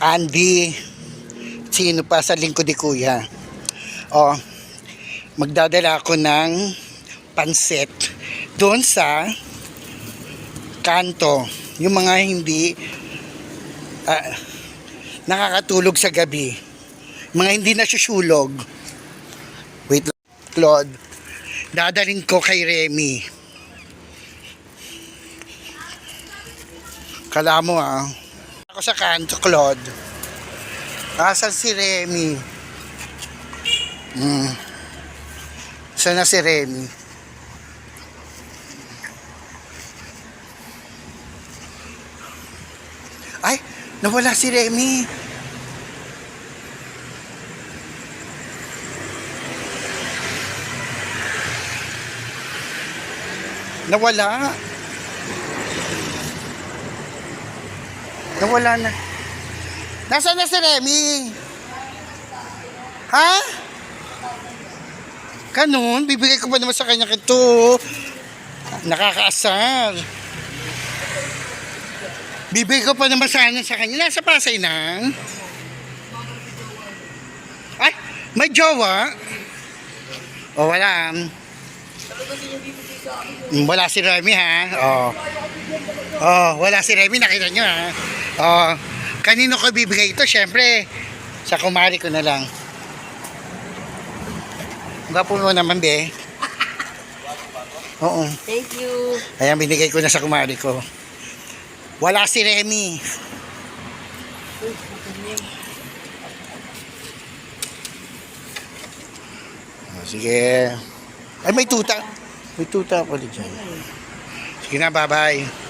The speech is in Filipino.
Andy, sino pa sa lingkod ni Kuya. O, magdadala ako ng pansit doon sa kanto. Yung mga hindi ah, nakakatulog sa gabi. Mga hindi nasusulog. Wait lang. Dadalhin ko kay Remy. Kala mo ah. Ako sa kanto, Claude. Asan si Remy? Hmm. Saan na si Remy? Ay, nawala si Remy. Nawala. Nawala na. Nasaan na si Remy? Ha? Ganun, bibigay ko pa naman sa kanya ito. Nakakaasar. Bibigay ko pa naman sana sa kanya. Nasa Pasay na. Ay, may jowa. O, wala. Wala si Remy ha. Oh. Oh, wala si Remy, nakita nyo ha. Oh, kanino ko bibigay ito? Siyempre, sa kumari ko na lang. Gwapo mo naman, be. Oo. Thank you. Ayan, binigay ko na sa kumari ko. Wala si Remy. Oh, sige. Ay, may tuta. May tuta pala dyan. Sige na, bye-bye.